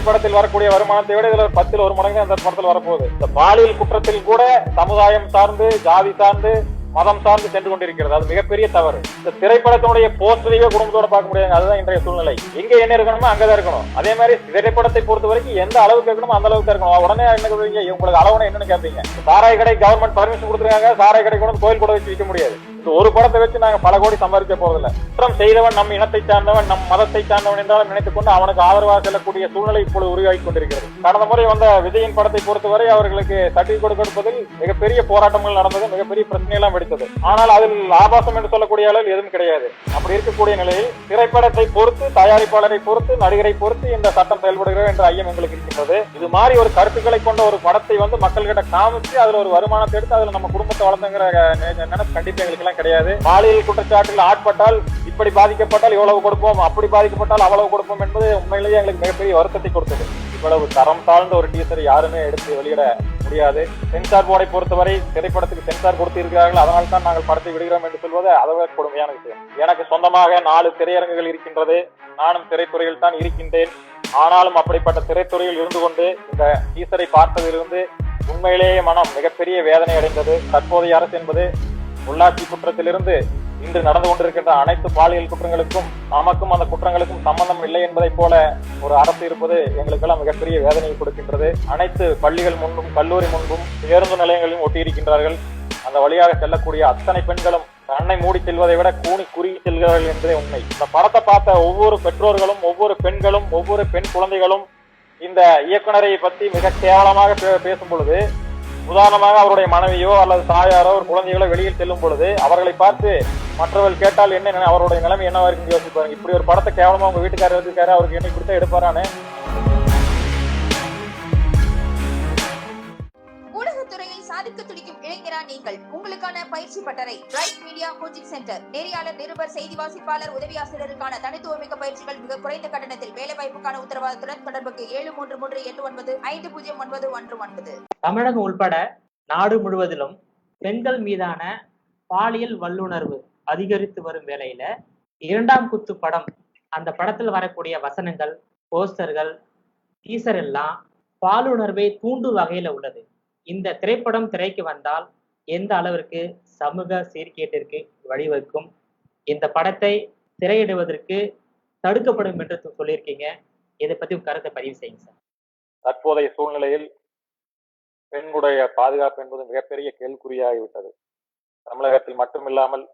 திரைப்படத்தில் வரக்கூடிய வருமானத்தை விட இதுல பத்தில் ஒரு மடங்கு அந்த படத்தில் வரப்போகுது. இந்த பாலியல் குற்றத்தில் கூட சமுதாயம் சார்ந்து ஜாதி சார்ந்து மதம் சார்ந்து சென்று கொண்டிருக்கிறது. அது மிகப்பெரிய தவறு. இந்த திரைப்படத்தினுடைய போஸ்டரையே குடும்பத்தோட பார்க்க முடியாது. அதுதான் இன்றைய சூழ்நிலை. எங்க என்ன இருக்கணுமோ அங்கதான் இருக்கணும். அதே மாதிரி திரைப்படத்தை பொறுத்த வரைக்கும் எந்த அளவுக்கு இருக்கணுமோ அந்த அளவுக்கு இருக்கணும். உடனே என்ன சொல்றீங்க? உங்களுக்கு அளவுனா என்னன்னு கேட்பீங்க சாராய கடை கவர்மெண்ட் பர்மிஷன் கொடுத்துருக்காங்க. சாராய கடை கூட கோயில் கூட வச்சு விற்க முடியாது. ஒரு படத்தை வச்சு நாங்க பல கோடி சம்பாதிக்க போறதில்ல குற்றம் செய்தவன் நம் இனத்தை சார்ந்தவன் நம் மதத்தை சார்ந்தவன் என்றாலும் நினைத்துக் கொண்டு அவனுக்கு ஆதரவாக செல்லக்கூடிய சூழ்நிலை இப்பொழுது உருவாகி கொண்டிருக்கிறது. கடந்த முறை வந்த விஜயின் படத்தை பொறுத்தவரை அவர்களுக்கு சர்டிபிகேட் கொடுப்பதில் மிகப்பெரிய போராட்டங்கள் நடந்தது மிகப்பெரிய பிரச்சனையெல்லாம் வெடித்தது. ஆனால் அதில் ஆபாசம் என்று சொல்லக்கூடிய அளவில் எதுவும் கிடையாது. அப்படி இருக்கக்கூடிய நிலையில் திரைப்படத்தை பொறுத்து தயாரிப்பாளரை பொறுத்து நடிகரை பொறுத்து இந்த சட்டம் செயல்படுகிறது என்ற ஐயம் எங்களுக்கு இருக்கின்றது. இது மாதிரி ஒரு கருத்துக்களை கொண்ட ஒரு படத்தை வந்து மக்கள்கிட்ட காமிச்சு அதுல ஒரு வருமானத்தை எடுத்து அதுல நம்ம குடும்பத்தை வளர்ந்துங்கிற நினைப்பு கண்டிப்பா எங்களுக்கு எல்லாம் கிடையாது. பாலியல் குற்றச்சாட்டில் ஆட்பட்டால் இப்படி பாதிக்கப்பட்டால் இவ்வளவு கொடுப்போம் அப்படி பாதிக்கப்பட்டால் அவ்வளவு கொடுப்போம் என்பது உண்மையிலேயே எங்களுக்கு மிகப்பெரிய வருத்தத்தை கொடுத்தது. இவ்வளவு தரம் தாழ்ந்த ஒரு டீசரை யாருமே எடுத்து வெளியிட முடியாது. சென்சார் போர்டை பொறுத்தவரை திரைப்படத்துக்கு சென்சார் கொடுத்து இருக்கிறார்கள் தான் நாங்கள் படத்தை விடுகிறோம் என்று சொல்வது அதுவே கொடுமையான விஷயம். எனக்கு சொந்தமாக நாலு திரையரங்குகள் இருக்கின்றது. நானும் திரைத்துறையில் தான் இருக்கின்றேன். ஆனாலும் அப்படிப்பட்ட திரைத்துறையில் இருந்து கொண்டு இந்த டீசரை பார்த்ததிலிருந்து உண்மையிலேயே மனம் மிகப்பெரிய வேதனை அடைந்தது. தற்போதைய அரசு என்பது உள்ளாட்சி குற்றத்திலிருந்து இன்று நடந்து கொண்டிருக்கின்ற அனைத்து பாலியல் குற்றங்களுக்கும் நமக்கும் அந்த குற்றங்களுக்கும் சம்பந்தம் இல்லை என்பதைப் போல ஒரு அரசு இருப்பது எங்களுக்கெல்லாம் மிகப்பெரிய வேதனையை கொடுக்கின்றது. அனைத்து பள்ளிகள் முன்பும் கல்லூரி முன்பும் பேருந்து நிலையங்களிலும் ஒட்டியிருக்கின்றார்கள். அந்த வழியாக செல்லக்கூடிய அத்தனை பெண்களும் கண்ணை மூடி செல்வதை விட கூனி குறுகி செல்கிறார்கள் என்பதே உண்மை. இந்த படத்தை பார்த்த ஒவ்வொரு பெற்றோர்களும் ஒவ்வொரு பெண்களும் ஒவ்வொரு பெண் குழந்தைகளும் இந்த இயக்குனரை பத்தி மிக கேவலமாக பே- பேசும் பொழுது உதாரணமாக அவருடைய மனைவியோ அல்லது தாயாரோ ஒரு குழந்தைகளோ வெளியில் செல்லும் பொழுது அவர்களை பார்த்து மற்றவர்கள் கேட்டால் என்ன அவருடைய நிலைமை என்னவா இருக்குன்னு யோசிப்பாங்க. இப்படி ஒரு படத்தை கேவலமா உங்க வீட்டுக்காரர் இருக்காரு அவருக்கு என்னை கொடுத்தா எடுப்பாரான்னு ஊடகத்துறையில் சாதிக்க துடிக்கும் இளைஞரா நீங்கள். உங்களுக்கான பயிற்சி பட்டறை பிரைட் மீடியா கோச்சிங் சென்டர் நெறியாளர் நிருபர் செய்தி வாசிப்பாளர் உதவி ஆசிரியருக்கான தனித்துவமிக்க பயிற்சிகள் மிக குறைந்த கட்டணத்தில். வேலைவாய்ப்புக்கான உத்தரவாதத்துடன் தொடர்புக்கு ஏழு மூன்று மூன்று எட்டு ஒன்பது ஐந்து பூஜ்ஜியம் ஒன்பது ஒன்று ஒன்பது. தமிழகம் உள்பட நாடு முழுவதிலும் பெண்கள் மீதான பாலியல் வல்லுணர்வு அதிகரித்து வரும் வேளையில இரண்டாம் குத்து படம் அந்த படத்தில் வரக்கூடிய வசனங்கள் போஸ்டர்கள் டீசர் எல்லாம் பாலுணர்வை தூண்டும் வகையில உள்ளது. இந்த திரைப்படம் திரைக்கு வந்தால் எந்த அளவிற்கு சமூக சீர்கேட்டிற்கு வழிவகுக்கும்? இந்த படத்தை திரையிடுவதற்கு தடுக்கப்படும் என்று சொல்லியிருக்கீங்க. இதை பத்தி உங்க கருத்தை பதிவு செய்யுங்க சார். தற்போதைய சூழ்நிலையில் பெண்களுடைய பாதுகாப்பு என்பது மிகப்பெரிய கேள்விக்குறியாகிவிட்டது. தமிழகத்தில் மட்டுமில்லாமல்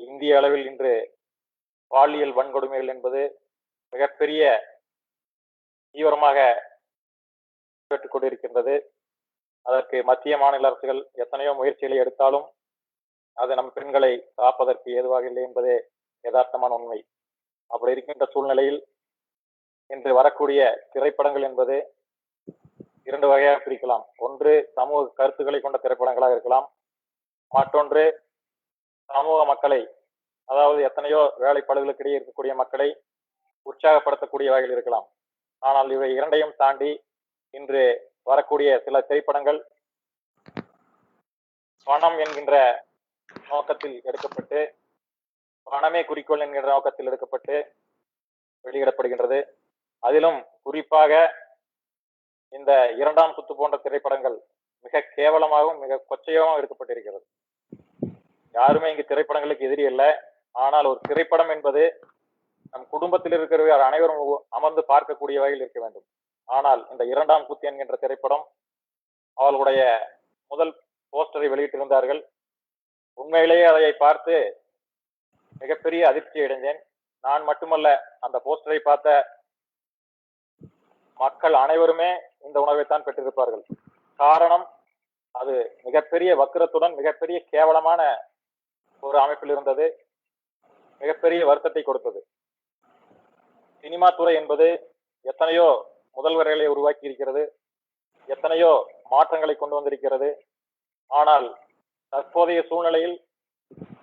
இந்திய அளவில் இன்று பாலியல் வன்கொடுமைகள் என்பது மிகப்பெரிய தீவிரமாக பெற்றுக் கொண்டிருக்கின்றது. அதற்கு மத்திய மாநில அரசுகள் எத்தனையோ முயற்சிகளை எடுத்தாலும் அது நம் பெண்களை காப்பதற்கு ஏதுவாக இல்லை என்பதே யதார்த்தமான உண்மை. அப்படி இருக்கின்ற சூழ்நிலையில் இன்று வரக்கூடிய திரைப்படங்கள் என்பது இரண்டு வகையாக பிரிக்கலாம். ஒன்று சமூக கருத்துக்களை கொண்ட திரைப்படங்களாக இருக்கலாம். மற்றொன்று சமூக மக்களை அதாவது எத்தனையோ வேலைப்பாடுகளுக்கிடையே இருக்கக்கூடிய மக்களை உற்சாகப்படுத்தக்கூடிய வகையில் இருக்கலாம். ஆனால் இவை இரண்டையும் தாண்டி இன்று வரக்கூடிய சில திரைப்படங்கள் பணம் என்கின்ற நோக்கத்தில் எடுக்கப்பட்டு பணமே குறிக்கோள் என்கின்ற நோக்கத்தில் எடுக்கப்பட்டு வெளியிடப்படுகின்றது. அதிலும் குறிப்பாக இந்த இரண்டாம் குத்து போன்ற திரைப்படங்கள் மிக கேவலமாகவும் மிக கொச்சையாகவும் எடுக்கப்பட்டிருக்கிறது. யாருமே இங்கு திரைப்படங்களுக்கு எதிரி அல்ல. ஆனால் ஒரு திரைப்படம் என்பது நம் குடும்பத்தில் இருக்கிறவர் அனைவரும் அமர்ந்து பார்க்கக்கூடிய வகையில் இருக்க வேண்டும். ஆனால் இந்த இரண்டாம் குத்து என்கின்ற திரைப்படம் அவர்களுடைய முதல் போஸ்டரை வெளியிட்டிருந்தார்கள். உண்மையிலேயே அதை பார்த்து மிகப்பெரிய அதிர்ச்சி அடைந்தேன். நான் மட்டுமல்ல அந்த போஸ்டரை பார்த்த மக்கள் அனைவருமே இந்த உணவைத்தான் பெற்றிருப்பார்கள். காரணம் அது மிகப்பெரிய வக்கிரத்துடன் மிகப்பெரிய கேவலமான ஒரு அமைப்பில் இருந்தது. மிகப்பெரிய வருத்தத்தை கொடுத்தது. சினிமா துறை என்பது எத்தனையோ முதல்வர்களை உருவாக்கி இருக்கிறது எத்தனையோ மாற்றங்களை கொண்டு வந்திருக்கிறது. ஆனால் தற்போதைய சூழ்நிலையில்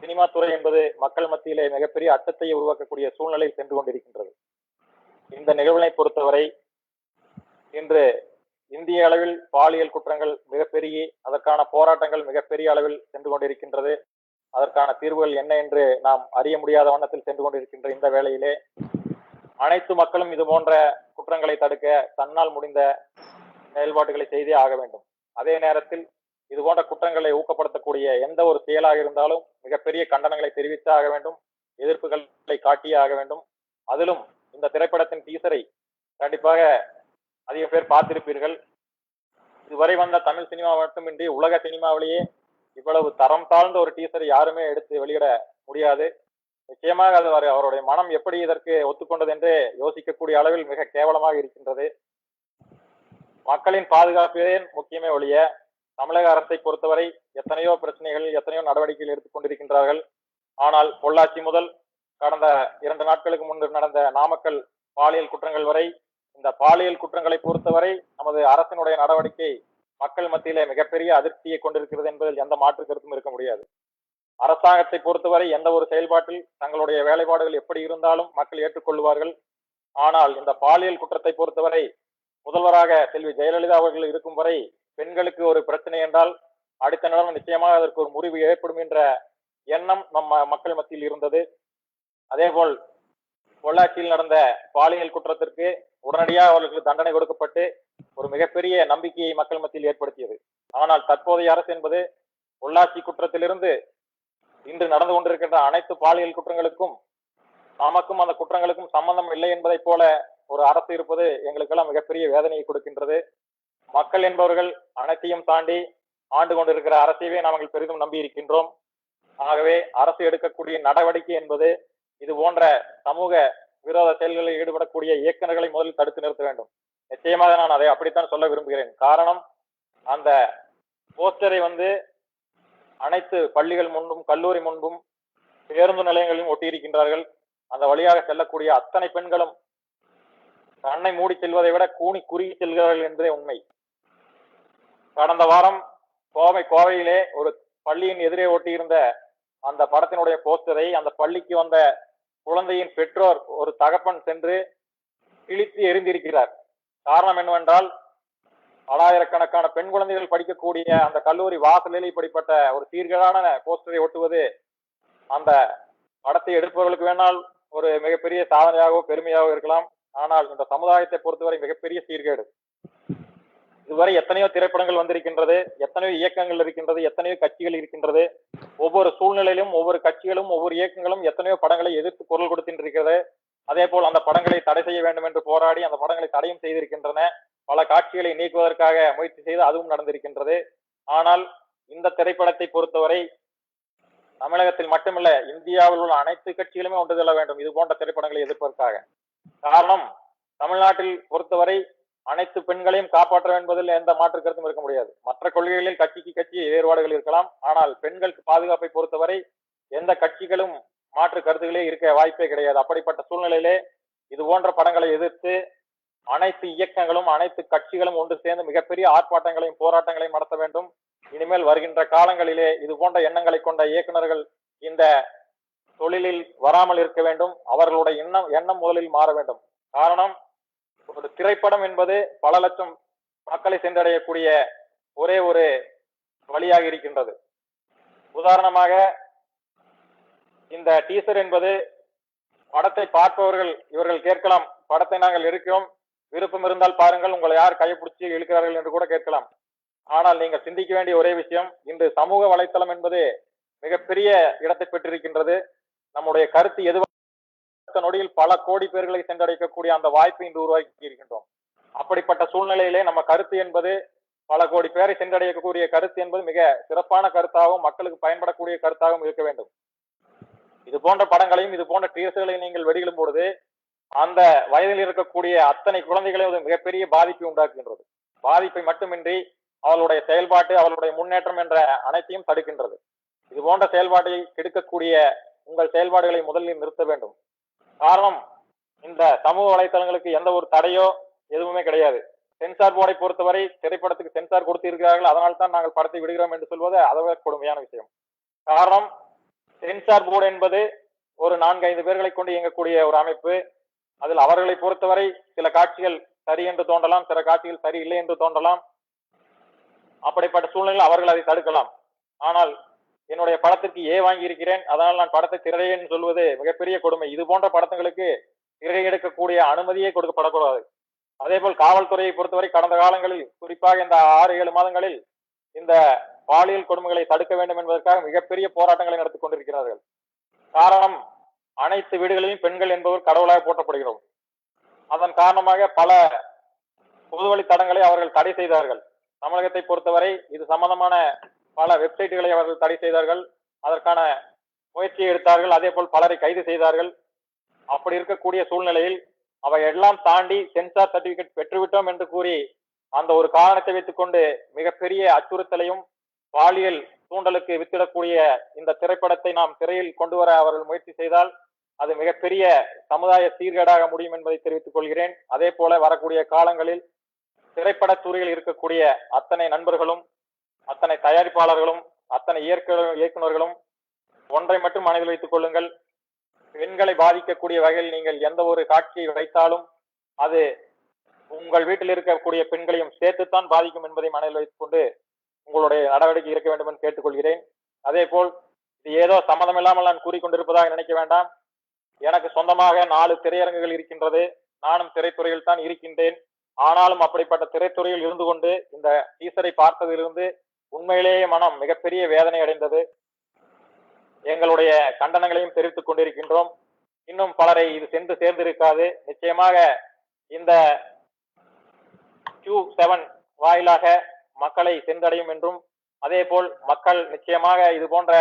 சினிமா துறை என்பது மக்கள் மத்தியிலே மிகப்பெரிய அச்சத்தை உருவாக்கக்கூடிய சூழ்நிலையில் சென்று கொண்டிருக்கின்றது. இந்த நிகழ்வினை பொறுத்தவரை இன்று இந்திய அளவில் பாலியல் குற்றங்கள் மிகப்பெரிய அதற்கான போராட்டங்கள் மிகப்பெரிய அளவில் சென்று கொண்டிருக்கின்றது. அதற்கான தீர்வுகள் என்ன என்று நாம் அறிய முடியாத வண்ணத்தில் சென்று கொண்டிருக்கின்ற இந்த வேளையிலே அனைத்து மக்களும் இது போன்ற குற்றங்களை தடுக்க தன்னால் முடிந்த செயல்பாடுகளை செய்தே ஆக வேண்டும். அதே நேரத்தில் இது போன்ற குற்றங்களை ஊக்கப்படுத்தக்கூடிய எந்த ஒரு செயலாக இருந்தாலும் மிகப்பெரிய கண்டனங்களை தெரிவித்தே ஆக வேண்டும் எதிர்ப்புகளை காட்டியே ஆக வேண்டும். அதிலும் இந்த திரைப்படத்தின் டீசரை கண்டிப்பாக அதிக பேர் பார்த்திருப்பீர்கள். இதுவரை வந்த தமிழ் சினிமா மட்டுமின்றி உலக சினிமாவிலேயே இவ்வளவு தரம் தாழ்ந்த ஒரு டீசரை யாருமே எடுத்து வெளியிட முடியாது. நிச்சயமாக அது அவருடைய மனம் எப்படி இதற்கு ஒத்துக்கொண்டது என்று யோசிக்கக்கூடிய அளவில் மிக கேவலமாக இருக்கின்றது. மக்களின் பாதுகாப்பே முக்கியமே ஒழிய தமிழக அரசை பொறுத்தவரை எத்தனையோ பிரச்சனைகள் எத்தனையோ நடவடிக்கைகள் எடுத்துக்கொண்டிருக்கின்றார்கள் ஆனால் பொள்ளாச்சி முதல் கடந்த இரண்டு நாட்களுக்கு முன்பு நடந்த நாமக்கல் பாலியல் குற்றங்கள் வரை இந்த பாலியல் குற்றங்களை பொறுத்தவரை நமது அரசினுடைய நடவடிக்கை மக்கள் மத்தியிலே மிகப்பெரிய அதிருப்தியை கொண்டிருக்கிறது என்பதில் எந்த மாற்று கருத்தும் இருக்க முடியாது. அரசாங்கத்தை பொறுத்தவரை எந்த ஒரு செயல்பாட்டில் தங்களுடைய வேலைப்பாடுகள் எப்படி இருந்தாலும் மக்கள் ஏற்றுக்கொள்வார்கள். ஆனால் இந்த பாலியல் குற்றத்தை பொறுத்தவரை முதல்வராக செல்வி ஜெயலலிதா அவர்கள் இருக்கும் வரை பெண்களுக்கு ஒரு பிரச்சனை என்றால் அடுத்த நிலம் நிச்சயமாக அதற்கு ஒரு முறிவு ஏற்படும் என்ற எண்ணம் நம்ம மக்கள் மத்தியில் இருந்தது. அதேபோல் பொள்ளாச்சியில் நடந்த பாலியல் குற்றத்திற்கு உடனடியாக அவர்களுக்கு தண்டனை கொடுக்கப்பட்டு ஒரு மிகப்பெரிய நம்பிக்கையை மக்கள் மத்தியில் ஏற்படுத்தியது. ஆனால் தற்போதைய அரசு என்பது பொள்ளாச்சி குற்றத்திலிருந்து இன்று நடந்து கொண்டிருக்கின்ற அனைத்து பாலியல் குற்றங்களுக்கும் நமக்கும் அந்த குற்றங்களுக்கும் சம்பந்தம் இல்லை என்பதைப் போல ஒரு அரசு இருப்பது எங்களுக்கெல்லாம் மிகப்பெரிய வேதனையை கொடுக்கின்றது. மக்கள் என்பவர்கள் அனைத்தையும் தாண்டி ஆண்டு கொண்டிருக்கிற அரசையவே நாங்கள் பெரிதும் நம்பி இருக்கின்றோம். ஆகவே அரசு எடுக்கக்கூடிய நடவடிக்கை என்பது இது போன்ற சமூக விரோத செயல்களில் ஈடுபடக்கூடிய இயக்குநர்களை முதலில் தடுத்து நிறுத்த வேண்டும். நிச்சயமாக நான் அதை அப்படித்தான் சொல்ல விரும்புகிறேன். காரணம் அந்த போஸ்டரை வந்து அனைத்து பள்ளிகள் முன்பும் கல்லூரி முன்பும் பேருந்து நிலையங்களிலும் ஒட்டியிருக்கின்றார்கள். அந்த வழியாக செல்லக்கூடிய அத்தனை பெண்களும் தன்னை மூடி செல்வதை விட கூனி குறுகி செல்கிறார்கள் என்பதே உண்மை. கடந்த வாரம் கோவை கோவையிலே ஒரு பள்ளியின் எதிரே ஒட்டியிருந்த அந்த படத்தினுடைய போஸ்டரை அந்த பள்ளிக்கு வந்த குழந்தையின் பெற்றோர் ஒரு தகப்பன் சென்று கிழித்து எரிந்திருக்கிறார். காரணம் என்னவென்றால் பலாயிரக்கணக்கான பெண் குழந்தைகள் படிக்கக்கூடிய அந்த கல்லூரி வாசலில் இப்படிப்பட்ட ஒரு சீர்கேடான போஸ்டரை ஒட்டுவது அந்த படத்தை எடுப்பவர்களுக்கு வேணால் ஒரு மிகப்பெரிய சாதனையாகவோ பெருமையாகவோ இருக்கலாம். ஆனால் இந்த சமுதாயத்தை பொறுத்தவரை மிகப்பெரிய சீர்கேடு. இதுவரை எத்தனையோ திரைப்படங்கள் வந்திருக்கின்றது எத்தனையோ இயக்கங்கள் இருக்கின்றது எத்தனையோ கட்சிகள் இருக்கின்றது. ஒவ்வொரு சூழ்நிலையிலும் ஒவ்வொரு கட்சிகளும் ஒவ்வொரு இயக்கங்களும் எத்தனையோ படங்களை எதிர்த்து குரல் கொடுத்திருக்கிறது அதே போல் அந்த படங்களை தடை செய்ய வேண்டும் என்று போராடி அந்த படங்களை தடையும் செய்திருக்கின்றன. பல காட்சிகளை நீக்குவதற்காக முயற்சி செய்து அதுவும் நடந்திருக்கின்றது. ஆனால் இந்த திரைப்படத்தை பொறுத்தவரை தமிழகத்தில் மட்டுமல்ல இந்தியாவில் உள்ள அனைத்து கட்சிகளுமே ஒன்று செல்ல வேண்டும். இது போன்ற திரைப்படங்களை எதிர்ப்பதற்காக. காரணம் தமிழ்நாட்டில் பொறுத்தவரை அனைத்து பெண்களையும் காப்பாற்ற என்பதில் எந்த மாற்று கருத்தும் இருக்க முடியாது. மற்ற கொள்கைகளில் கட்சிக்கு கட்சி வேறுபாடுகள் இருக்கலாம். ஆனால் பெண்களுக்கு பாதுகாப்பை பொறுத்தவரை எந்த கட்சிகளும் மாற்று கருத்துகளே இருக்க வாய்ப்பே கிடையாது. அப்படிப்பட்ட சூழ்நிலையிலே இது போன்ற படங்களை எதிர்த்து அனைத்து இயக்கங்களும் அனைத்து கட்சிகளும் ஒன்று சேர்ந்து மிகப்பெரிய ஆர்ப்பாட்டங்களையும் போராட்டங்களையும் நடத்த வேண்டும். இனிமேல் வருகின்ற காலங்களிலே இது போன்ற எண்ணங்களை கொண்ட இயக்குநர்கள் இந்த தொழிலில் வராமல் இருக்க வேண்டும். அவர்களுடைய எண்ணம் எண்ணம் முதலில் மாற வேண்டும். காரணம் ஒரு திரைப்படம் என்பது பல லட்சம் மக்களை சென்றடையக்கூடிய ஒரே ஒரு வழியாக இருக்கின்றது. உதாரணமாக இந்த டீசர் என்பது படத்தை பார்ப்பவர்கள் இவர்கள் கேட்கலாம் படத்தை நாங்கள் இருக்கிறோம் விருப்பம் இருந்தால் பாருங்கள் உங்களை யார் கைப்பிடிச்சு இழுக்கிறார்கள் என்று கூட கேட்கலாம். ஆனால் நீங்கள் சிந்திக்க வேண்டிய ஒரே விஷயம் இன்று சமூக வலைத்தளம் என்பது மிகப்பெரிய இடத்தை பெற்றிருக்கின்றது. நம்முடைய கருத்து எதுவாக அடுத்த நொடியில் பல கோடி பேர்களை சென்றடைக்கக்கூடிய அந்த வாய்ப்பை இன்று உருவாக்கி இருக்கின்றோம். அப்படிப்பட்ட சூழ்நிலையிலே நம்ம கருத்து என்பது பல கோடி பேரை சென்றடையக்கூடிய கருத்து என்பது மிக சிறப்பான கருத்தாகவும் மக்களுக்கு பயன்படக்கூடிய கருத்தாகவும் இருக்க வேண்டும். இது போன்ற படங்களையும் இது போன்ற டீசர்களையும் நீங்கள் வெளியிடும் பொழுது அந்த வயதில் இருக்கக்கூடிய அத்தனை குழந்தைகளையும் அது மிகப்பெரிய பாதிப்பை உண்டாக்குகின்றது. பாதிப்பை மட்டுமின்றி அவளுடைய செயல்பாட்டு அவளுடைய முன்னேற்றம் என்ற அனைத்தையும் தடுக்கின்றது. இது போன்ற செயல்பாட்டை கெடுக்கக்கூடிய உங்கள் செயல்பாடுகளை முதலில் நிறுத்த வேண்டும். காரணம் இந்த சமூக வலைத்தளங்களுக்கு எந்த ஒரு தடையோ எதுவுமே கிடையாது. சென்சார் போர்டை பொறுத்தவரை திரைப்படத்துக்கு சென்சார் கொடுத்திருக்கிறார்கள். அதனால் தான் நாங்கள் படத்தை விடுகிறோம் என்று சொல்வது அதை கொடுமையான விஷயம். காரணம் சென்சார் போர்டு என்பது ஒரு நான்கு ஐந்து பேர்களை கொண்டு இயங்கக்கூடிய ஒரு அமைப்பு. அதில் அவர்களை பொறுத்தவரை சில காட்சிகள் சரி என்று தோன்றலாம் சில காட்சிகள் சரி இல்லை என்று தோன்றலாம். அப்படிப்பட்ட சூழ்நிலையில் அவர்கள் அதை தடுக்கலாம். ஆனால் என்னுடைய படத்திற்கு ஏ வாங்கி இருக்கிறேன் அதனால் நான் படத்தை திரையேன்னு சொல்வது மிகப்பெரிய கொடுமை. இது போன்ற படத்துங்களுக்கு திரை எடுக்கக்கூடிய அனுமதியே கொடுக்கப்படக்கூடாது. அதே போல் காவல்துறையை பொறுத்தவரை கடந்த காலங்களில் குறிப்பாக இந்த ஆறு ஏழு மாதங்களில் இந்த பாலியல் கொடுமைகளை தடுக்க வேண்டும் என்பதற்காக மிகப்பெரிய போராட்டங்களை நடத்தி கொண்டிருக்கிறார்கள். காரணம் அனைத்து வீடுகளிலும் பெண்கள் என்பவர் கடவுளாக போற்றப்படுகிறோம். அதன் காரணமாக பல பொதுவழி தடங்களை அவர்கள் தடை செய்தார்கள். தமிழகத்தை பொறுத்தவரை இது சம்பந்தமான பல வெப்சைட்டுகளை அவர்கள் தடை செய்தார்கள். அதற்கான முயற்சியை எடுத்தார்கள். அதே போல் பலரை கைது செய்தார்கள். அப்படி இருக்கக்கூடிய சூழ்நிலையில் அவை எல்லாம் தாண்டி சென்சார் சர்டிபிகேட் பெற்றுவிட்டோம் என்று கூறி அந்த ஒரு காரணத்தை வைத்துக்கொண்டு மிகப்பெரிய அச்சுறுத்தலையும் பாலியல் தூண்டலுக்கு வித்திடக்கூடிய இந்த திரைப்படத்தை நாம் திரையில் கொண்டு வர அவர்கள் முயற்சி செய்தால் அது மிகப்பெரிய சமுதாய சீர்கேடாக முடியும் என்பதை தெரிவித்துக் கொள்கிறேன். அதே போல வரக்கூடிய காலங்களில் திரைப்படத் துறையில் இருக்கக்கூடிய அத்தனை நண்பர்களும் அத்தனை தயாரிப்பாளர்களும் அத்தனை இயற்கை இயக்குநர்களும் ஒன்றை மட்டும் மனதில் வைத்துக் கொள்ளுங்கள். பெண்களை பாதிக்கக்கூடிய வகையில் நீங்கள் எந்த ஒரு காட்சியை வைத்தாலும் அது உங்கள் வீட்டில் இருக்கக்கூடிய பெண்களையும் சேர்த்துத்தான் பாதிக்கும் என்பதை மனதில் வைத்துக் கொண்டு உங்களுடைய நடவடிக்கை இருக்க வேண்டும் என்று கேட்டுக்கொள்கிறேன். அதே போல் இது ஏதோ சம்மதமில்லாமல் நான் கூறிக்கொண்டிருப்பதாக நினைக்க வேண்டாம். எனக்கு சொந்தமாக நாலு திரையரங்குகள் இருக்கின்றது. நானும் திரைத்துறையில் தான் இருக்கின்றேன். ஆனாலும் அப்படிப்பட்ட திரைத்துறையில் இருந்து கொண்டு இந்த டீசரை பார்த்ததிலிருந்து உண்மையிலேயே மனம் மிகப்பெரிய வேதனை அடைந்தது. எங்களுடைய கண்டனங்களையும் தெரிவித்துக் கொண்டிருக்கின்றோம். இன்னும் பலரை இது சென்று சேர்ந்திருக்காது. நிச்சயமாக இந்த கியூ செவன் வாயிலாக மக்களை சென்றடையும் என்றும் அதே போல் மக்கள் நிச்சயமாக இது போன்ற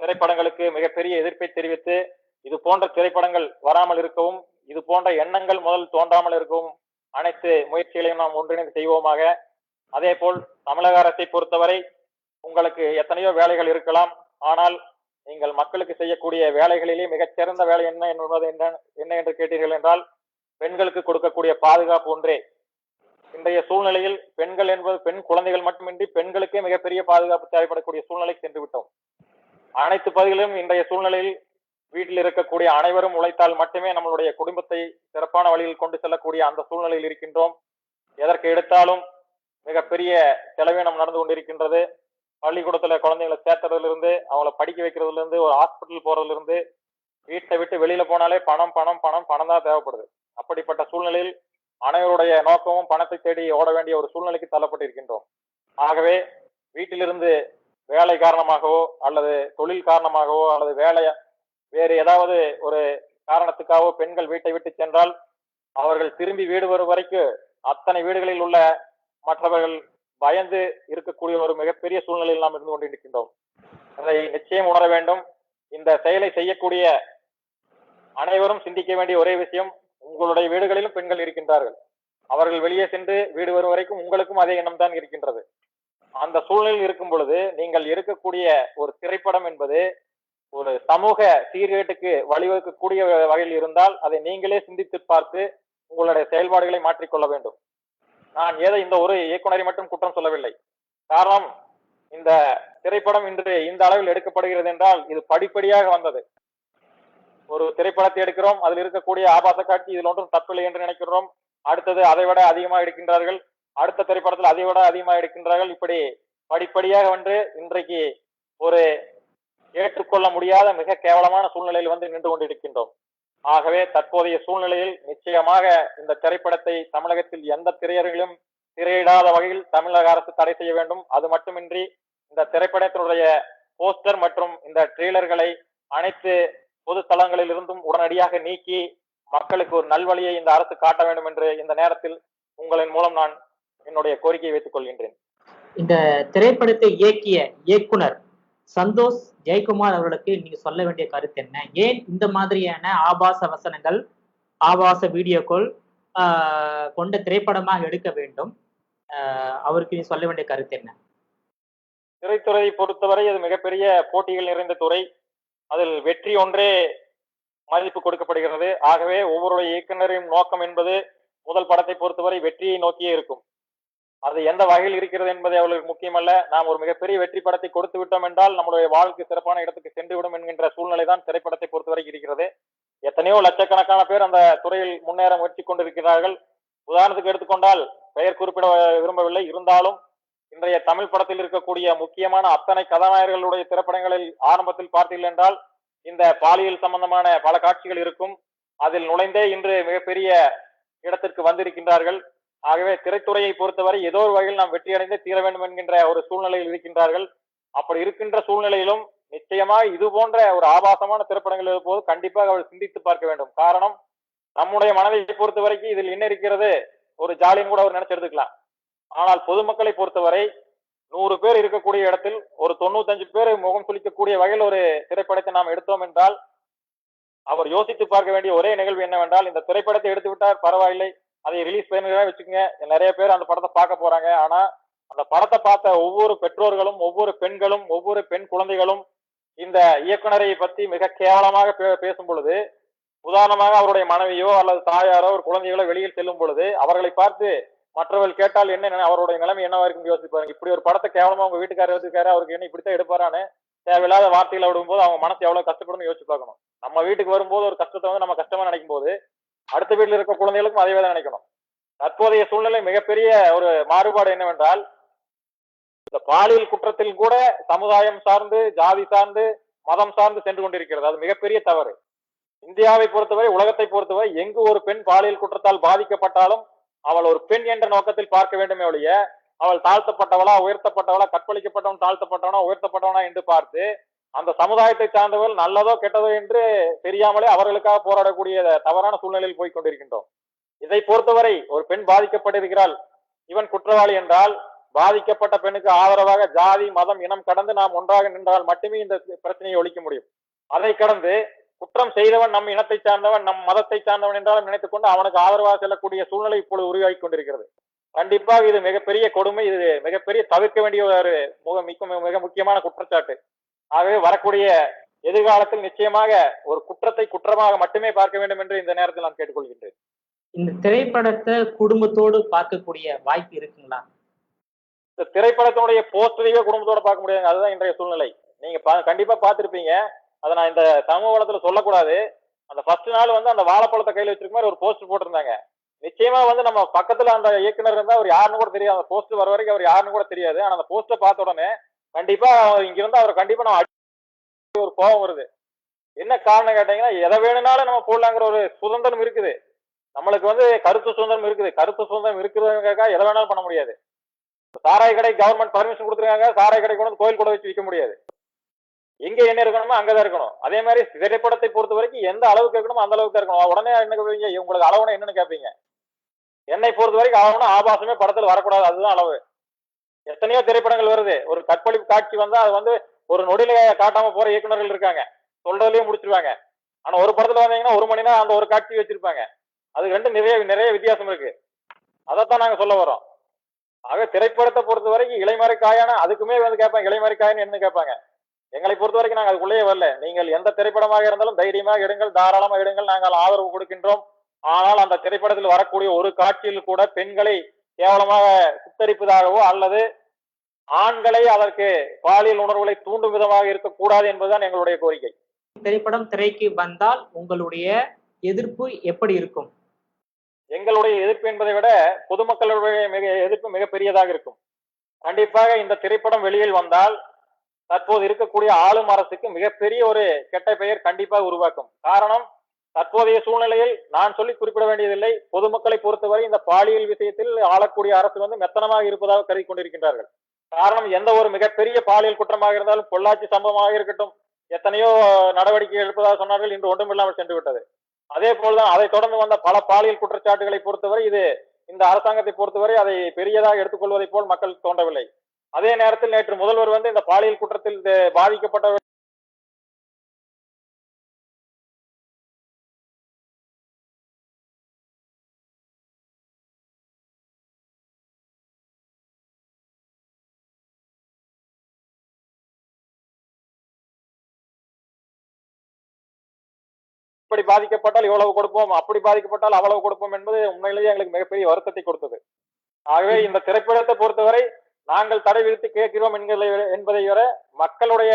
திரைப்படங்களுக்கு மிகப்பெரிய எதிர்ப்பை தெரிவித்து இது போன்ற திரைப்படங்கள் வராமல் இருக்கவும் இது போன்ற எண்ணங்கள் முதல் தோன்றாமல் இருக்கவும் அனைத்து முயற்சிகளையும் நாம் ஒன்றிணைந்து செய்வோமாக. அதே போல் தமிழக அரசை பொறுத்தவரை உங்களுக்கு எத்தனையோ வேலைகள் இருக்கலாம். ஆனால் நீங்கள் மக்களுக்கு செய்யக்கூடிய வேலைகளிலே மிகச்சிறந்த வேலை என்ன என்பது என்ன என்ன என்று கேட்டீர்கள் என்றால் பெண்களுக்கு கொடுக்கக்கூடிய பாதுகாப்பு ஒன்றே. இன்றைய சூழ்நிலையில் பெண்கள் என்பது பெண் குழந்தைகள் மட்டுமின்றி பெண்களுக்கே மிகப்பெரிய பாதுகாப்பு தேவைப்படக்கூடிய சூழ்நிலைக்கு சென்று விட்டோம் அனைத்து பகுதிகளிலும் இன்றைய சூழ்நிலையில் வீட்டில் இருக்கக்கூடிய அனைவரும் உழைத்தால் மட்டுமே நம்மளுடைய குடும்பத்தை சிறப்பான வழியில் கொண்டு செல்லக்கூடிய அந்த சூழ்நிலையில் இருக்கின்றோம். எதற்கு எடுத்தாலும் மிகப்பெரிய செலவீனம் நடந்து கொண்டிருக்கின்றது. பள்ளிக்கூடத்துல குழந்தைங்களை சேர்த்துறதுல இருந்து அவங்கள படிக்க வைக்கிறதுல இருந்து ஒரு ஹாஸ்பிட்டல் போறதுல இருந்து வீட்டை விட்டு வெளியில போனாலே பணம் பணம் பணம் பணம் தான் தேவைப்படுது. அப்படிப்பட்ட சூழ்நிலையில் அனைவருடைய நோக்கமும் பணத்தை தேடி ஓட வேண்டிய ஒரு சூழ்நிலைக்கு தள்ளப்பட்டிருக்கின்றோம். ஆகவே வீட்டிலிருந்து வேலை காரணமாகவோ அல்லது தொழில் காரணமாகவோ அல்லது வேலை வேறு ஏதாவது ஒரு காரணத்துக்காகவோ பெண்கள் வீட்டை விட்டு சென்றால் அவர்கள் திரும்பி வீடு வரும் வரைக்கும் அத்தனை வீடுகளில் உள்ள மற்றவர்கள் பயந்து இருக்கக்கூடிய ஒரு மிகப்பெரிய சூழ்நிலையில் நாம் இருந்து கொண்டிருக்கின்றோம். அதை நிச்சயம் உணர வேண்டும். இந்த செயலை செய்யக்கூடிய அனைவரும் சிந்திக்க வேண்டிய ஒரே விஷயம் உங்களுடைய வீடுகளிலும் பெண்கள் இருக்கின்றார்கள். அவர்கள் வெளியே சென்று வீடு வரும் வரைக்கும் உங்களுக்கும் அதே எண்ணம் தான் இருக்கின்றது. அந்த சூழ்நிலையில் இருக்கும் பொழுது நீங்கள் இருக்கக்கூடிய ஒரு திரைப்படம் என்பது ஒரு சமூக சீர்கேட்டுக்கு வழிவகுக்கக்கூடிய வகையில் இருந்தால் அதை நீங்களே சிந்தித்து பார்த்து உங்களுடைய செயல்பாடுகளை மாற்றிக்கொள்ள வேண்டும். நான் ஏதோ இந்த ஒரு இயக்குனரை மட்டும் குற்றம் சொல்லவில்லை. காரணம் இந்த திரைப்படம் இன்று இந்த அளவில் எடுக்கப்படுகிறது என்றால் இது படிப்படியாக வந்தது. ஒரு திரைப்படத்தை எடுக்கிறோம் அதில் இருக்கக்கூடிய ஆபாச காட்சி இதில் ஒன்றும் தப்பில்லை என்று நினைக்கிறோம். அடுத்தது அதை விட அதிகமாக எடுக்கின்றார்கள். அடுத்த திரைப்படத்தில் அதை விட அதிகமாக எடுக்கின்றார்கள். இப்படி படிப்படியாக வந்து இன்றைக்கு ஒரு ஏற்றுக்கொள்ள முடியாத மிக கேவலமான சூழ்நிலையில் வந்து நின்று கொண்டிருக்கின்றோம். ஆகவே தற்போதைய சூழ்நிலையில் நிச்சயமாக இந்த திரைப்படத்தை தமிழகத்தில் எந்த திரையரங்கிலும் திரையிடாத வகையில் தமிழக அரசு தடை செய்ய வேண்டும். அது மட்டுமின்றி இந்த திரைப்படத்தினுடைய போஸ்டர் மற்றும் இந்த ட்ரெய்லர்களை அனைத்து பொது தளங்களில் இருந்தும் உடனடியாக நீக்கி மக்களுக்கு ஒரு நல்வழியை இந்த அரசு காட்ட வேண்டும் என்று இந்த நேரத்தில் உங்களின் மூலம் நான் என்னுடைய கோரிக்கையை வைத்துக் கொள்கின்றேன். இந்த திரைப்படத்தை இயக்கிய இயக்குனர் சந்தோஷ் ஜெயக்குமார் அவர்களுக்கு நீங்க சொல்ல வேண்டிய கருத்து என்ன? ஏன் இந்த மாதிரியான ஆபாச வசனங்கள் ஆபாச வீடியோக்கள் கொண்ட திரைப்படமாக எடுக்க வேண்டும்? அவருக்கு நீ சொல்ல வேண்டிய கருத்து என்ன? திரைத்துறையை பொறுத்தவரை அது மிகப்பெரிய போட்டிகள் நிறைந்த துறை. அதில் வெற்றி ஒன்றே மதிப்பு கொடுக்கப்படுகிறது. ஆகவே ஒவ்வொரு இயக்குநரின் நோக்கம் என்பது முதல் படத்தை பொறுத்தவரை வெற்றியை நோக்கியே இருக்கும். அது எந்த வகையில் இருக்கிறது என்பது அவர்களுக்கு முக்கியமல்ல. நாம் ஒரு மிகப்பெரிய வெற்றி படத்தை கொடுத்து விட்டோம் என்றால் நம்மளுடைய வாழ்க்கை சிறப்பான இடத்துக்கு சென்று விடும் என்கின்ற சூழ்நிலை தான் திரைப்படத்தை பொறுத்தவரை இருக்கிறது. எத்தனையோ லட்சக்கணக்கான பேர் அந்த துறையில் முன்னேற முயற்சி கொண்டிருக்கிறார்கள். உதாரணத்துக்கு எடுத்துக்கொண்டால் பெயர் குறிப்பிட விரும்பவில்லை. இருந்தாலும் இன்றைய தமிழ் படத்தில் இருக்கக்கூடிய முக்கியமான அத்தனை கதாநாயகர்களுடைய திரைப்படங்களில் ஆரம்பத்தில் பார்த்தீர்கள் என்றால் இந்த பாலியல் சம்பந்தமான பல காட்சிகள் இருக்கும். அதில் நுழைந்தே இன்று மிகப்பெரிய இடத்திற்கு வந்திருக்கின்றார்கள். ஆகவே திரைத்துறையை பொறுத்தவரை ஏதோ ஒரு வகையில் நாம் வெற்றியடைந்து தீர வேண்டும் என்கின்ற ஒரு சூழ்நிலையில் இருக்கின்றார்கள். அப்படி இருக்கின்ற சூழ்நிலையிலும் நிச்சயமாக இது போன்ற ஒரு ஆபாசமான திரைப்படங்கள் இருப்போது கண்டிப்பாக அவள் சிந்தித்து பார்க்க வேண்டும். காரணம் நம்முடைய மனதை பொறுத்த வரைக்கும் இதில் என்ன இருக்கிறது? ஒரு ஜாலின்னு கூட அவர் நினைச்செடுத்துக்கலாம் ஆனால் பொதுமக்களை பொறுத்தவரை நூறு பேர் இருக்கக்கூடிய இடத்தில் ஒரு தொண்ணூத்தஞ்சு பேர் முகம் சுளிக்கக்கூடிய வகையில் ஒரு திரைப்படத்தை நாம் எடுத்தோம் என்றால் அவர் யோசித்து பார்க்க வேண்டிய ஒரே நிகழ்வு என்னவென்றால் இந்த திரைப்படத்தை எடுத்துவிட்டார் பரவாயில்லை. அதை ரிலீஸ் பண்ணுறதா வச்சுக்கோங்க. நிறைய பேர் அந்த படத்தை பார்க்க போறாங்க. ஆனா அந்த படத்தை பார்த்த ஒவ்வொரு பெற்றோர்களும் ஒவ்வொரு பெண்களும் ஒவ்வொரு பெண் குழந்தைகளும் இந்த இயக்குனரை பத்தி மிக கேவலமாக பே- பேசும் பொழுது உதாரணமாக அவருடைய மனைவியோ அல்லது தாயாரோ ஒரு குழந்தைகளோ வெளியில் செல்லும் பொழுது அவர்களை பார்த்து மற்றவர்கள் கேட்டால் என்ன அவருடைய நிலைமை என்னவா இருக்கும் யோசிப்பாங்க. இப்படி ஒரு படத்தை கேவலமா உங்க வீட்டுக்காரர் எடுத்துக்காரு அவருக்கு என்ன இப்படித்தான் எடுப்பாரான்னு தேவையில்லாத வார்த்தைகளை விடும்போது அவங்க மனசு எவ்வளவு கஷ்டப்படும் யோசிச்சு பார்க்கணும். நம்ம வீட்டுக்கு வரும்போது ஒரு கஷ்டத்தை வந்து நம்ம கஷ்டமா நினைக்கும் போது அடுத்த வீட்டில் இருக்க குழந்தைகளுக்கும் அதே தான் நினைக்கணும். தற்போதைய சூழ்நிலை மிகப்பெரிய ஒரு மாறுபாடு என்னவென்றால் இந்த பாலியல் குற்றத்தில் கூட சமுதாயம் சார்ந்து ஜாதி சார்ந்து மதம் சார்ந்து சென்று கொண்டிருக்கிறது. அது மிகப்பெரிய தவறு. இந்தியாவை பொறுத்தவரை உலகத்தை பொறுத்தவரை எங்கு ஒரு பெண் பாலியல் குற்றத்தால் பாதிக்கப்பட்டாலும் அவள் ஒரு பெண் என்ற நோக்கத்தில் பார்க்க வேண்டுமே ஒழிய அவள் தாழ்த்தப்பட்டவளா உயர்த்தப்பட்டவளா கற்பழிக்கப்பட்டவன் தாழ்த்தப்பட்டவனா உயர்த்தப்பட்டவனா என்று பார்த்து அந்த சமுதாயத்தை சார்ந்தவர்கள் நல்லதோ கெட்டதோ என்று தெரியாமலே அவர்களுக்காக போராடக்கூடிய தவறான சூழ்நிலையில் போய் கொண்டிருக்கின்றோம். இதை பொறுத்தவரை ஒரு பெண் பாதிக்கப்பட்டிருக்கிறாள். இவன் குற்றவாளி என்றால் பாதிக்கப்பட்ட பெண்ணுக்கு ஆதரவாக ஜாதி மதம் இனம் கடந்து நாம் ஒன்றாக நின்றால் மட்டுமே இந்த பிரச்சனையை ஒழிக்க முடியும். அதை கடந்து குற்றம் செய்தவன் நம் இனத்தை சார்ந்தவன் நம் மதத்தை சார்ந்தவன் என்றாலும் நினைத்துக் கொண்டு அவனுக்கு ஆதரவாக செல்லக்கூடிய சூழ்நிலை இப்பொழுது உருவாகி கொண்டிருக்கிறது. கண்டிப்பாக இது மிகப்பெரிய கொடுமை இது மிகப்பெரிய தவிர்க்க வேண்டிய ஒரு மிக மிக முக்கியமான குற்றச்சாட்டு. ஆகவே வரக்கூடிய எதிர்காலத்தில் நிச்சயமாக ஒரு குற்றத்தை குற்றமாக மட்டுமே பார்க்க வேண்டும் என்று இந்த நேரத்தில் நான் கேட்டுக்கொள்கின்றேன். இந்த திரைப்படத்தை குடும்பத்தோடு பார்க்கக்கூடிய வாய்ப்பு இருக்குங்களா? இந்த திரைப்படத்தினுடைய போஸ்டரையே குடும்பத்தோட பார்க்க முடியாது. அதுதான் இன்றைய சூழ்நிலை. நீங்க கண்டிப்பா பார்த்திருப்பீங்க. அதை நான் இந்த சமூக வளத்துல சொல்லக்கூடாது. அந்த ஃபர்ஸ்ட் நாள் வந்து அந்த வாழைப்பழத்தை கையில வச்சிருக்க மாதிரி ஒரு போஸ்டர் போட்டிருந்தாங்க. நிச்சயமா வந்து நம்ம பக்கத்துல அந்த இயக்குனர் இருந்தா அவர் யாருன்னு கூட தெரியாது. அந்த போஸ்டர் வர வரைக்கும் அவர் யாருன்னு கூட தெரியாது. ஆனா அந்த போஸ்டர் பார்த்த உடனே கண்டிப்பா இங்க இருந்து அவர் கண்டிப்பா நம்ம ஒரு கோபம் வருது. என்ன காரணம் கேட்டீங்கன்னா எதை வேணும்னாலும் நம்ம போடலாங்கிற ஒரு சுதந்திரம் இருக்குது. நம்மளுக்கு வந்து கருத்து சுதந்திரம் இருக்குது. கருத்து சுதந்திரம் இருக்கிறதுக்காக எதை வேணாலும் பண்ண முடியாது. சாராய கடை கவர்மெண்ட் பர்மிஷன் கொடுத்துருக்காங்க. சாராய கடை கொண்டு கோயில் கூட வச்சு விற்க முடியாது. எங்க என்ன இருக்கணுமோ அங்கதான் இருக்கணும். அதே மாதிரி திரைப்படத்தை பொறுத்த வரைக்கும் எந்த அளவுக்கு இருக்கணுமோ அந்த அளவுக்கு இருக்கணும். உடனே என்ன கேட்பீங்க? உங்களுக்கு அளவுனா என்னன்னு கேட்பீங்க? என்னை பொறுத்த வரைக்கும் அளவுனா ஆபாசமே படத்தில் வரக்கூடாது. அதுதான் அளவு. எத்தனையோ திரைப்படங்கள் வருது. ஒரு கற்பழிப்பு காட்சி வந்தா அது வந்து ஒரு நொடியில காட்டாம போற இயக்குனர்கள் இருக்காங்க. சொல்றதுலயே முடிச்சிருவாங்க. ஆனா ஒரு படத்துல வந்தீங்கன்னா ஒரு மணி நேரம் அந்த ஒரு காட்சி வச்சிருப்பாங்க. அது ரெண்டு நிறைய நிறைய வித்தியாசம் இருக்கு. அதைத்தான் நாங்க சொல்ல வரோம் ஆக திரைப்படத்தை பொறுத்த வரைக்கும் இளைமறை காயான அதுக்குமே வந்து கேட்பாங்க. இளைமறை காயன்னு என்ன கேட்பாங்க? எங்களை பொறுத்த வரைக்கும் நாங்கள் அதுக்குள்ளேயே வரல. நீங்கள் எந்த திரைப்படமாக இருந்தாலும் தைரியமாக எடுங்கள் தாராளமாக எடுங்கள். நாங்கள் ஆதரவு கொடுக்கின்றோம். ஆனால் அந்த திரைப்படத்தில் வரக்கூடிய ஒரு காட்சியில் கூட பெண்களை கேவலமாக சித்தரிப்பதாகவோ அல்லது ஆண்களை அதற்கு பாலியல் உணர்வுகளை தூண்டும் விதமாக இருக்கக்கூடாது என்பதுதான் எங்களுடைய கோரிக்கை. திரைப்படம் திரைக்கு வந்தால் உங்களுடைய எதிர்ப்பு எப்படி இருக்கும்? எங்களுடைய எதிர்ப்பு என்பதை விட பொதுமக்களுடைய மிக எதிர்ப்பு மிக பெரியதாக இருக்கும். கண்டிப்பாக இந்த திரைப்படம் வெளியில் வந்தால் தற்போது இருக்கக்கூடிய ஆளும் அரசுக்கு மிகப்பெரிய ஒரு கெட்ட பெயர் கண்டிப்பாக உருவாக்கும். காரணம் தற்போதைய சூழ்நிலையில் நான் சொல்லி குறிப்பிட வேண்டியதில்லை. பொதுமக்களை பொறுத்தவரை இந்த பாலியல் விஷயத்தில் ஆளக்கூடிய அரசு வந்து மெத்தனமாக இருப்பதாக கருதி கொண்டிருக்கின்றார்கள். காரணம் எந்த ஒரு மிகப்பெரிய பாலியல் குற்றமாக இருந்தாலும் பொள்ளாச்சி சம்பவமாக இருக்கட்டும் எத்தனையோ நடவடிக்கை எடுப்பதாக சொன்னார்கள் இன்று ஒன்றுமில்லாமல் சென்று விட்டது. அதே போல்தான் அதை தொடர்ந்து வந்த பல பாலியல் குற்றச்சாட்டுகளை பொறுத்தவரை இது இந்த அரசாங்கத்தை பொறுத்தவரை அதை பெரியதாக எடுத்துக்கொள்வதை போல் மக்கள் தோன்றவில்லை. அதே நேரத்தில் நேற்று முதல்வர் வந்து இந்த பாலியல் குற்றத்தில் பாதிக்கப்பட்ட இப்படி பாதிக்கப்பட்டால் இவ்வளவு கொடுப்போம் அப்படி பாதிக்கப்பட்டால் அவ்வளவு கொடுப்போம் என்பது உண்மையிலேயே எங்களுக்கு மிகப்பெரிய வருத்தத்தை கொடுத்தது. ஆகவே இந்த திரைப்படத்தை பொறுத்தவரை நாங்கள் தடை விதித்து கேட்கிறோம் என்கிறதை என்பதை விட மக்களுடைய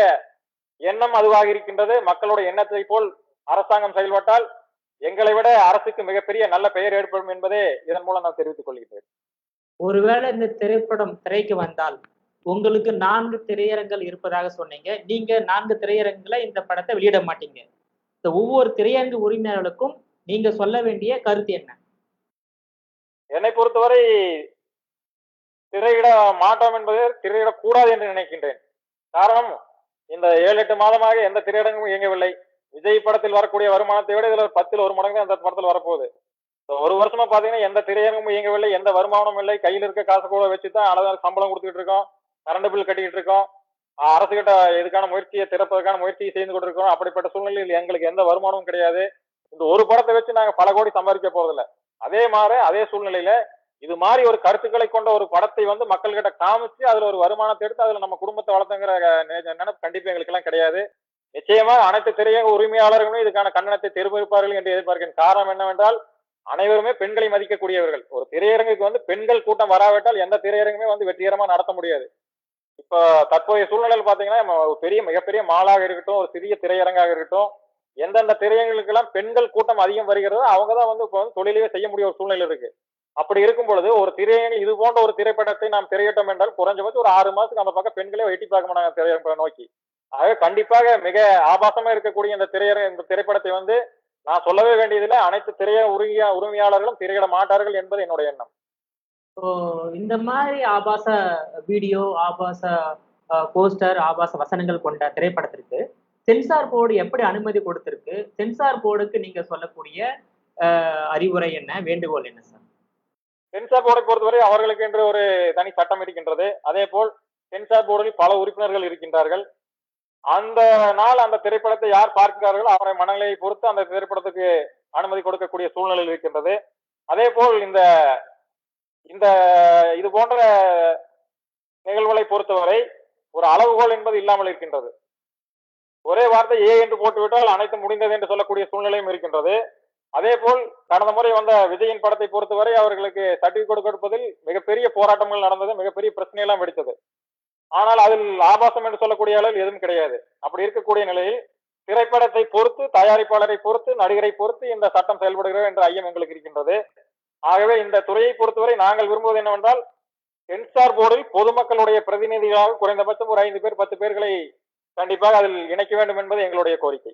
எண்ணம் அதுவாக இருக்கின்றது. மக்களுடைய எண்ணத்தை போல் அரசாங்கம் செயல்பட்டால் எங்களை விட அரசுக்கு மிகப்பெரிய நல்ல பெயர் ஏற்படும் என்பதே இதன் மூலம் நான் தெரிவித்துக் கொள்கிறேன் ஒருவேளை இந்த திரைப்படம் திரைக்கு வந்தால் உங்களுக்கு நான்கு திரையரங்கள் இருப்பதாக சொன்னீங்க. நீங்க நான்கு திரையரங்குல இந்த படத்தை வெளியிட மாட்டீங்க. இந்த ஒவ்வொரு திரையரங்கு உரிமையாளர்களுக்கும் நீங்க சொல்ல வேண்டிய கருத்து என்ன? என்னை பொறுத்தவரை திரையிட மாட்டோம் என்பது திரையிடக்கூடாது என்று நினைக்கின்றேன். காரணம் இந்த ஏழு எட்டு மாதமாக எந்த திரையிடங்களும் இயங்கவில்லை. விஜய் படத்தில் வரக்கூடிய வருமானத்தை விட இதுல பத்தில் ஒரு மடங்கு அந்த படத்தில் வரப்போகுது. ஒரு வருஷமா பாத்தீங்கன்னா எந்த திரையரங்கமும் இயங்கவில்லை எந்த வருமானமும் இல்லை. கையில் இருக்க காசு கூட வச்சு தான் அளவு சம்பளம் கொடுத்துட்டு இருக்கோம் கரண்ட் பில் கட்டிக்கிட்டு இருக்கோம். ஆஹ் அரசு கிட்ட இதுக்கான முயற்சியை திறப்பதற்கான முயற்சியை செய்து கொண்டிருக்கிறோம். அப்படிப்பட்ட சூழ்நிலையில் எங்களுக்கு எந்த வருமானமும் கிடையாது. இந்த ஒரு படத்தை வச்சு நாங்க பல கோடி சம்பாதிக்க போறதில்ல. அதே மாதிரி அதே சூழ்நிலையில இது மாதிரி ஒரு கருத்துக்களை கொண்ட ஒரு படத்தை வந்து மக்கள்கிட்ட காமிச்சு அதுல ஒரு வருமானத்தை எடுத்து அதுல நம்ம குடும்பத்தை வளர்த்துங்கிற நெ- நினைப்பு கண்டிப்பா எங்களுக்கு எல்லாம் கிடையாது. நிச்சயமா அனைத்து திரையக உரிமையாளர்களும் இதுக்கான கண்டனத்தை தெரிவிப்பார்கள் என்று எதிர்பார்க்கிறேன் காரணம் என்னவென்றால் அனைவருமே பெண்களை மதிக்கக்கூடியவர்கள். ஒரு திரையரங்குக்கு வந்து பெண்கள் கூட்டம் வராவிட்டால் எந்த திரையரங்குமே வந்து வெற்றிகரமா நடத்த முடியாது. இப்ப தற்போதைய சூழ்நிலையில் பாத்தீங்கன்னா நம்ம ஒரு பெரிய மிகப்பெரிய மாலாக இருக்கட்டும் ஒரு சிறிய திரையரங்காக இருக்கட்டும் எந்தெந்த திரையரங்களுக்கெல்லாம் பெண்கள் கூட்டம் அதிகம் வருகிறதோ அவங்க தான் வந்து இப்போ வந்து தொழிலையே செய்ய முடிய ஒரு சூழ்நிலை இருக்கு. அப்படி இருக்கும் பொழுது ஒரு திரையணி இது போன்ற ஒரு திரைப்படத்தை நாம் திரையிட்டோம் என்றால் குறைஞ்சபட்சம் ஒரு ஆறு மாசத்துக்கு அந்த பக்கம் பெண்களே எட்டி பார்க்க மாட்டாங்க திரையரங்க நோக்கி. ஆகவே கண்டிப்பாக மிக ஆபாசமா இருக்கக்கூடிய இந்த திரையரங்க இந்த திரைப்படத்தை வந்து நான் சொல்லவே வேண்டியதில்லை அனைத்து திரைய உரிமையா உரிமையாளர்களும் திரையிட மாட்டார்கள் என்பது என்னுடைய எண்ணம். ஸோ இந்த மாதிரி ஆபாச வீடியோ ஆபாச போஸ்டர் ஆபாச வசனங்கள் கொண்ட திரைப்படத்திற்கு சென்சார் போர்டு எப்படி அனுமதி கொடுத்திருக்கு? சென்சார் போர்டுக்கு நீங்க சொல்லக்கூடிய அறிவுரை என்ன? வேண்டுகோள் என்ன சார்? சென்சார் போர்டை பொறுத்தவரை அவர்களுக்கு என்று ஒரு தனி சட்டம் இருக்கின்றது. அதே போல் சென்சார் போர்டில் பல உறுப்பினர்கள் இருக்கின்றார்கள். அந்த நாள் அந்த திரைப்படத்தை யார் பார்க்கிறார்களோ அவரை மனநிலையை பொறுத்து அந்த திரைப்படத்துக்கு அனுமதி கொடுக்கக்கூடிய சூழ்நிலை இருக்கின்றது. அதே போல் இந்த இந்த இது போன்ற நிகழ்வுகளை பொறுத்தவரை ஒரு அளவுகோல் என்பது இல்லாமல் இருக்கின்றது. ஒரே வார்த்தை ஏ என்று போட்டுவிட்டால் அனைத்து முடிந்தது என்று சொல்லக்கூடிய சூழ்நிலையும் இருக்கின்றது. அதே போல் கடந்த முறை வந்த விஜயின் படத்தை பொறுத்தவரை அவர்களுக்கு சர்டிபிகேட் கொடுப்பதில் மிகப்பெரிய போராட்டங்கள் நடந்தது மிகப்பெரிய பிரச்சனை எல்லாம் வெடித்தது. ஆனால் அதில் ஆபாசம் என்று சொல்லக்கூடிய அளவில் எதுவும் கிடையாது. அப்படி இருக்கக்கூடிய நிலையில் திரைப்படத்தை பொறுத்து தயாரிப்பாளரை பொறுத்து நடிகரை பொறுத்து இந்த சட்டம் செயல்படுகிறது என்ற ஐயம் எங்களுக்கு இருக்கின்றது. ஆகவே இந்த துறையை பொறுத்தவரை நாங்கள் விரும்புவது என்னவென்றால் சென்சார் போர்டில் பொதுமக்களுடைய பிரதிநிதிகளாக குறைந்தபட்சம் ஒரு ஐந்து பேர் பத்து பேர்களை கண்டிப்பாக அதில் இணைக்க வேண்டும் என்பது எங்களுடைய கோரிக்கை.